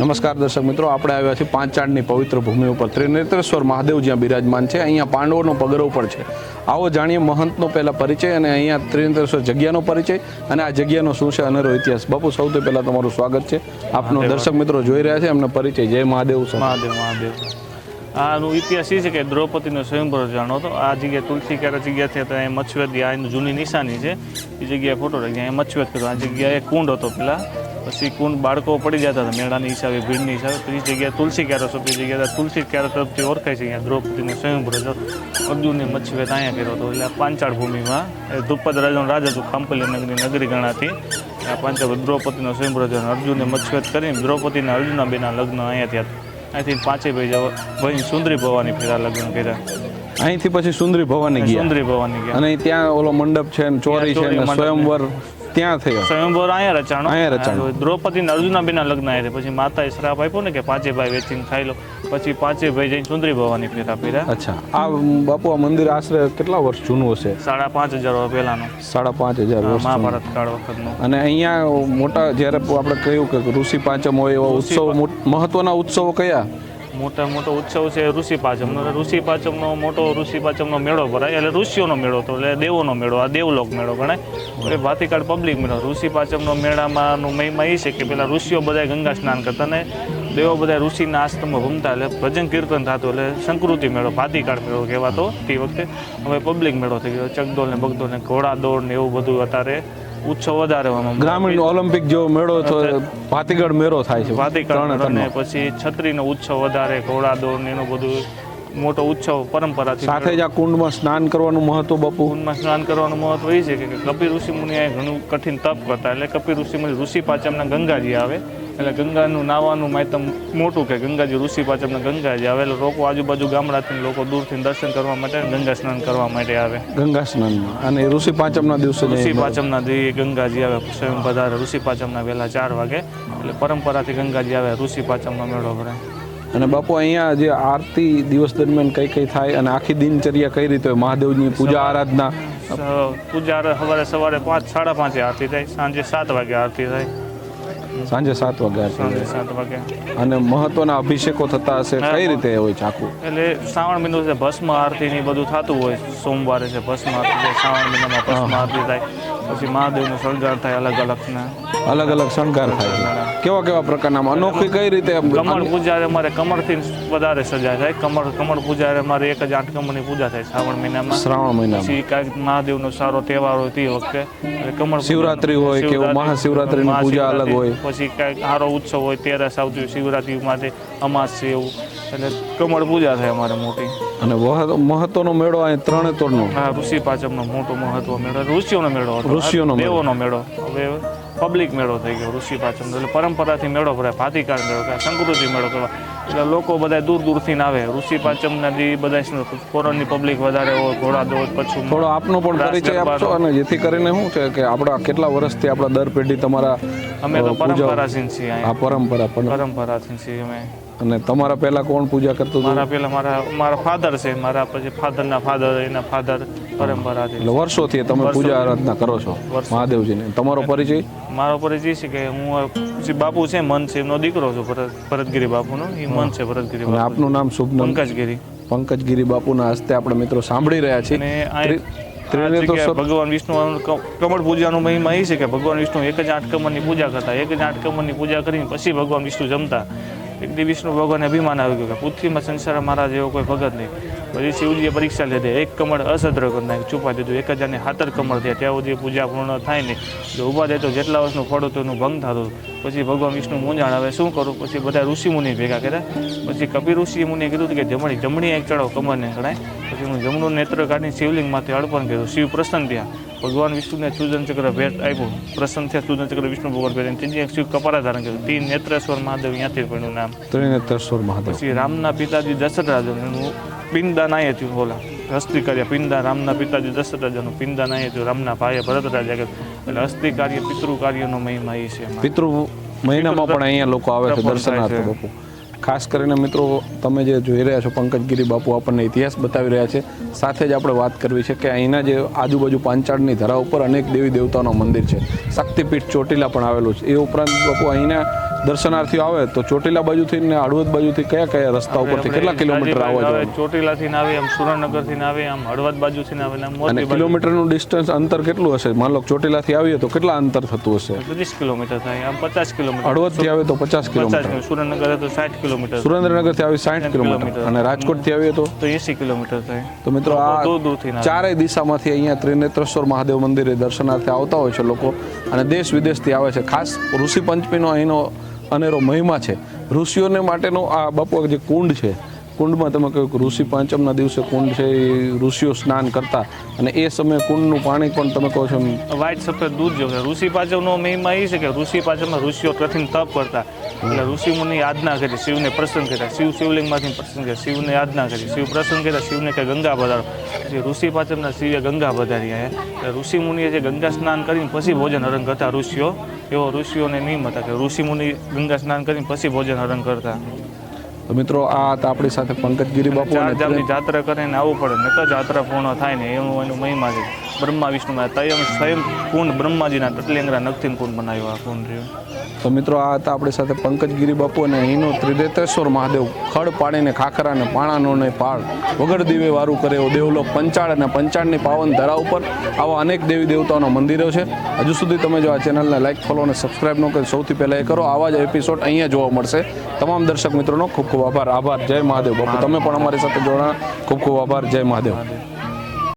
નમસ્કાર દર્શક મિત્રો આપણે આવ્યા છીએ પાંચાળની પવિત્ર ભૂમિ ઉપર. ત્રિનેત્રેશ્વર મહાદેવ જ્યાં બિરાજમાન છે અહીંયા પાંડવોનો પગરવ પણ છે. આવો જાણીએ મહંતનો પહેલા પરિચય અને અહીંયા ત્રિનેત્રેશ્વર જગ્યાનો પરિચય અને આ જગ્યાનો શું છે અનેરો ઇતિહાસ. બાપુ સૌથી પહેલાં તમારું સ્વાગત છે. આપનો દર્શક મિત્રો જોઈ રહ્યા છે એમનો પરિચય. જય મહાદેવ મહાદેવ મહાદેવ. આનો ઇતિહાસ એ છે કે દ્રૌપદીનો સ્વયંભર જાણો હતો આ તુલસી ક્યારે જગ્યા છે તો અહીં મચ્છવેદ આ જૂની નિશાની છે. એ જગ્યાએ ફોટો રાખી અહીંયા મચ્છવેદ કર્યો. આ જગ્યાએ કુંડ હતો પેલા. પછી કુંડ બાળકો પડી જતા હતા મેળાની હિસાબે ભીડની હિસાબે. એ જગ્યાએ તુલસી ક્યારે છે એ જગ્યાએ તુલસી ક્યારો તરફથી ઓળખાય છે અહીંયા દ્રૌપદીનો હતો. અર્જુનને મચ્છવેદ અહીંયા કર્યો હતો એટલે પાંચાળ ભૂમિમાં એ દ્રુપદ રાજાનો રાજા હતું ખાંપલી નગરી નગરી ગણાતી. આ પાંચાળ દ્રૌપદીનો સ્વયંવર હતો. અને અર્જુને મચ્છવેદ કરીને દ્રૌપદીના અર્જુના બેના લગ્ન અહીંયા થયા હતા. અહીંથી પાંચે ભાઈ જવા ભાઈ સુંદરી ભવાની ફેરા લગ્ન કર્યા. અહીંથી પછી સુંદરી ભવાની ગયા. સુંદરી ભવાની ગયા. અને ત્યાં ઓલો મંડપ છે ચોરી છે સ્વયંવર ત્યાં થયો. સ્વયંવર અહીંયા રચાણો? અહીંયા રચાણો. દ્રૌપદી ને અર્જુના બેના લગ્ન આવ્યા પછી માતાએ શ્રાપ આપ્યો ને કે પાંચે ભાઈ વેચીને ખાઈ લો. પછી પાંચે ભાઈ જઈને સુંદરી ભવાની ફેરા ફેર્યા અચ્છા. આ બાપુ આ મંદિર આશરે કેટલા વર્ષ જૂનું હશે? સાડા પાંચ હજાર વર્ષ પહેલાનો. સાડા પાંચ હજાર વર્ષ મહાભારત કાળ વખતનો. અને અહીંયા મોટા જ્યારે આપણે કહ્યું કે ઋષિ પાંચમ હોય એવા ઉત્સવ મહત્વના ઉત્સવો કયા? મોટા મોટો ઉત્સવ છે ઋષિ પાચમનો ઋષિ પાચમનો મોટો, ઋષિ પાચમનો મેળો ભરાય. એટલે ઋષિઓનો મેળો હતો એટલે દેવોનો મેળો, આ દેવલોક મેળો ગણાય. એ ભાતીકાળ પબ્લિક મેળો. ઋષિ પાચમનો મેળામાંનું મહિમા એ છે કે પેલા ઋષિઓ બધા ગંગા સ્નાન કરતા ને દેવો બધા ઋષિના આશ્રમમાં ઘૂમતા. એટલે ભજન કીર્તન થતું. એટલે સંસ્કૃતિ મેળો ભાતીકાળ મેળો કહેવાતો તે વખતે. હવે પબ્લિક મેળો થઈ ગયો. ચકદોલ ને બગદોલ ને ઘોડા દોડ ને એવું બધું અત્યારે ઉત્સવ વધારે. ગ્રામીણ ઓલિમ્પિક જેવો મેળો તો ભાતીગઢ મેળો થાય છે ભાતીગળ. પછી છત્રીનો ઉત્સવ વધારે ઘોડા દોડ ને એનું બધું મોટો ઉત્સવ પરંપરાથી સાથે જ આ કુંડમાં સ્નાન કરવાનું મહત્વ બપુ. કુંડમાં સ્નાન કરવાનું મહત્વ એ છે કે કપિલ ઋષિ મુનિ ઘણું કઠિન તપ કરતા એટલે કપિલ ઋષિ મુનિ ઋષિ પાચમના ગંગાજી આવે એટલે ગંગાનું નાવાનું માયતમ મોટું કે ગંગાજી ઋષિ પાચમના ગંગાજી આવે એટલે લોકો આજુબાજુ ગામડાથી લોકો દૂરથી દર્શન કરવા માટે ગંગા સ્નાન કરવા માટે આવે. ગંગા સ્નાનમાં. અને ઋષિ પાંચમના દિવસે ઋષિ પાંચમના દિવસે ગંગાજી આવે સ્વયં પધારે ઋષિ પાંચમના વહેલા ચાર વાગે એટલે પરંપરાથી ગંગાજી આવે ઋષિ પાંચમનો મેળો ભરાય. અને બાપુ અહીંયા જે આરતી દિવસ દરમિયાન કઈ કઈ થાય અને આખી દિનચર્યા કઈ રીતે હોય? મહાદેવની પૂજા આરાધના? પૂજા સવારે સવારે પાંચ સાડા પાંચે આરતી થાય સાંજે સાત વાગે આરતી થાય. સાંજે સાત વાગ્યા સાંજે સાત વાગ્યા અને મહત્વના અભિષેકો થતા હશે કઈ રીતે હોય છે આખું એટલે શ્રાવણ મહિનો છે ભસ્મ આરતી ને બધું થતું હોય. સોમવારે છે ભસ્મ આરતી થાય શ્રાવણ મહિનામાં ભસ્મ આરતી થાય. પછી મહાદેવનો શણગાર થાય અલગ અલગના અલગ અલગ શણગાર થાય કેવા કેવા પ્રકારના? અનોખી કઈ રીતે કમળ પૂજા અમારે કમળથી વધારે સજા થાય. કમળ કમળ પૂજા અમારે એક જ આઠ કમળની પૂજા થાય શ્રાવણ મહિનામાં. શ્રાવણ મહિનામાં. પછી કાંઈક મહાદેવનો સારો તહેવાર હોય તે વખતે. કમળ શિવરાત્રી હોય કે મહાશિવરાત્રીની પૂજા અલગ હોય. પછી કાંઈક સારો ઉત્સવ હોય તેરસ આવતી હોય શિવરાત્રી માટે અમાસ છે એવું. એટલે કમળ પૂજા થાય અમારે મોટી. અને મહત્વનો મેળો અહીં ત્રણે તોડનો હા ઋષિ પાચમનો મોટો મહત્વ મેળો ઋષિઓનો મેળો ઋષિઓનો. દેવોનો મેળો. હવે પબ્લિક મેળો થઈ ગયો ઋષિ પાચમ એટલે પરંપરાથી મેળો ભરાય ભાતીકાળ મેળો કે સંસ્કૃતિ મેળો કહેવાય. એટલે લોકો બધા દૂર દૂરથી આવે. ઋષિ પાંચમના દી બધા ફોરનની પબ્લિક વધારે હોય ઘોડા દોડ પછી થોડો આપનો પણ પરિચય આપશો અને જેથી કરીને શું છે કે આપણા કેટલા વર્ષથી આપણા દર પેઢી તમારા અમે તો પરંપરાથી છીએ આ પરંપરા પરંપરાથી છીએ અમે. અને તમારા પહેલા કોણ પૂજા કરતું મારા પહેલા મારા મારા ફાધર છે. મારા પછી ફાધરના ફાધર એના ફાધર પરંપરાથી એટલે વર્ષોથી તમે પૂજા આરાધના કરો છો મહાદેવજીને. તમારો પરિચય? મારો પરિચય છે કે હું બાપુ છે મન છે એમનો દીકરો છું ભરત ભરતગીરી બાપુનો. એ મન છે ભરતગીરી બાપુ આપનું નામ શુભ પંકજગીરી. પંકજગીરી બાપુના હસ્તે આપણે મિત્રો સાંભળી રહ્યા છીએ. ભગવાન વિષ્ણુ કમળ પૂજાનો મહિમા એ છે કે ભગવાન વિષ્ણુ એક જ આઠ કમળની પૂજા કરતા એક જ આઠ કમળની પૂજા કરીને પછી ભગવાન વિષ્ણુ જમતા. એક વિષ્ણુ ભગવાનને અભિમાન આવી ગયું કે પૃથ્વીમાં સંસાર મારા જેવો કોઈ ભગત નહીં. પછી શિવજીએ પરીક્ષા લીધી, એક કમળ અસદ્ર નાખ્યું છુપા દીધું એક હજારને હાતર કમળ થયા ત્યાં સુધી પૂજા પૂર્ણ થાય નહીં. જો ઊભા દેતો જેટલા વર્ષનું ફળ હતું એનું ભંગ થતું પછી ભગવાન વિષ્ણુ મૂંઝાણ હવે શું કરું? પછી બધા ઋષિમુનિ ભેગા કર્યા. પછી કપિલ ઋષિ મુનિએ કીધું કે જમણી જમણી એક ચડાવ કમળને ગણાય. પછી હું જમણું નેત્ર કાઢીને શિવલિંગમાંથી અર્પણ કર્યું. શિવ પ્રસન્ન થયા. ભગવાન વિષ્ણુને ચુદન ચક્ર ભેટ આપ્યું. પ્રસન્ન થયા ચુદન ચક્ર વિષ્ણુ ભગવાન ભેટ ત્રીજી શિવ કપારા ધારણ કર્યું. તીન નેત્રેશ્વર મહાદેવ ત્યાંથી પડ્યું નામ. ત્રિનેત્રેશ્વર મહાદેવ. પછી રામના પિતાજી દશરથ રાજાનું પિંડદાન અહીંયા થયું ઓલા હસ્તી કાર્ય પિંડા રામના પિતાજી દશરથ રાજાનું પિંડદાન અહીંયા થયું. રામના ભાઈએ ભરત રાજા એટલે હસ્તી કાર્ય પિતૃ કાર્યનો મહિમા એ છે પિતૃ મહિનામાં પણ અહીંયા લોકો આવે છે દર્શનાર્થ છે. ખાસ કરીને મિત્રો, તમે જે જોઈ રહ્યા છો પંકજગીરી બાપુ આપણને ઇતિહાસ બતાવી રહ્યા છે. સાથે જ આપણે વાત કરવી છે કે અહીંના જે આજુબાજુ પાંચાળની ધરા ઉપર અનેક દેવી દેવતાઓનું મંદિર છે. શક્તિપીઠ ચોટીલા પણ આવેલું છે. એ ઉપરાંત બાપુ અહીંના દર્શનાર્થીઓ આવે તો ચોટીલા બાજુથી ને હળવદ બાજુથી કયા કયા રસ્તા ઉપરથી કેટલા કિલોમીટર આવે જવાનું? ચોટીલાથી ના આવે આમ સુરેન્દ્રનગરથી ના આવે આમ હળવદ બાજુથી ના આવે અને કિલોમીટરનું ડિસ્ટન્સ અંતર કેટલું હશે? માન લો ચોટીલાથી આવીએ તો કેટલા અંતર થતું હશે? ત્રીસ કિલોમીટર થાય આમ પચાસ કિલોમીટર. હળવદથી આવે તો પચાસ કિલોમીટર. સુરેન્દ્રનગર તો સાઠ કિલોમીટર. સુરેન્દ્રનગરથી આવી સાઠ કિલોમીટર. અને રાજકોટથી આવીએ તો? તો એસી કિલોમીટર થાય. તો મિત્રો આ આવે. ચારેય દિશામાંથી અહીંયા ત્રિનેત્રેશ્વર મહાદેવ મંદિરે દર્શનાર્થે આવતા હોય છે લોકો. અને દેશ વિદેશથી આવે છે. ખાસ ઋષિ પંચમીનો અહીંનો અનેરો મહિમા છે. ઋષિઓને માટેનો આ બાપુ જે કુંડ છે કુંડમાં તમે કહ્યું કે ઋષિ પાંચમના દિવસે કુંડ છે એ ઋષિઓ સ્નાન કરતા અને એ સમયે કુંડનું પાણી પણ તમે કહો છો વાઈટ સફેદ દૂધ જો છે. ઋષિ પાંચમનો મહિમા એ છે કે ઋષિ પાંચમમાં ઋષિઓ કઠિન તપ કરતા. એટલે ઋષિ મુનિ યાદના કરી, શિવને પ્રસન્ન કર્યા. શિવ શિવલિંગમાંથી પ્રસન્ન કર્યા. શિવને આજ્ઞા કરી. શિવ પ્રસન્ન કર્યા. શિવને કે ગંગા પધારો. પછી ઋષિ પાંચમના શિવે ગંગા પધારી એટલે ઋષિ મુનિએ જે ગંગા સ્નાન કરીને પછી ભોજન હરણ કરતા ઋષિઓ. એવો ઋષિઓને નિયમ હતા કે ઋષિ મુનિ ગંગા સ્નાન કરીને પછી ભોજન હરણ કરતા. તો મિત્રો આ હતા આપણી સાથે પંકજગીરી બાપુ ચાર અને જાત્રા કરીને આવવું પડે નકર જાત્રા પૂર્ણ થાય ને એનું એનું મહિમા છે. બ્રહ્મા વિષ્ણુમાં તયમ સ્વયં કુંડ બ્રહ્માજીના તટલેંગરા નખથી કુંડ બનાવ્યો આ કુંડ રહ્યો. તો મિત્રો આ હતા આપણી સાથે પંકજગીરી બાપુ અને અહીંનો ત્રિનેત્રેશ્વર મહાદેવ. ખડ પાણીને ખાખરા અને પાણાનો ને પાળ. વગર દીવે વારું કરે એવો દેવલો પંચાળ અને પંચાળની પાવન ધરા ઉપર. આવા અનેક દેવી દેવતાઓના મંદિરો છે. હજુ સુધી તમે જો આ ચેનલને લાઇક ફોલો અને સબસ્ક્રાઇબ ન કરો સૌથી પહેલાં એ કરો. આવા જ એપિસોડ અહીંયા જોવા મળશે. તમામ દર્શક મિત્રોનો ખૂબ ખૂબ આભાર. આભાર. જય મહાદેવ બાપુ. તમે પણ અમારી સાથે જોડાણ. ખૂબ ખૂબ આભાર. જય મહાદેવ.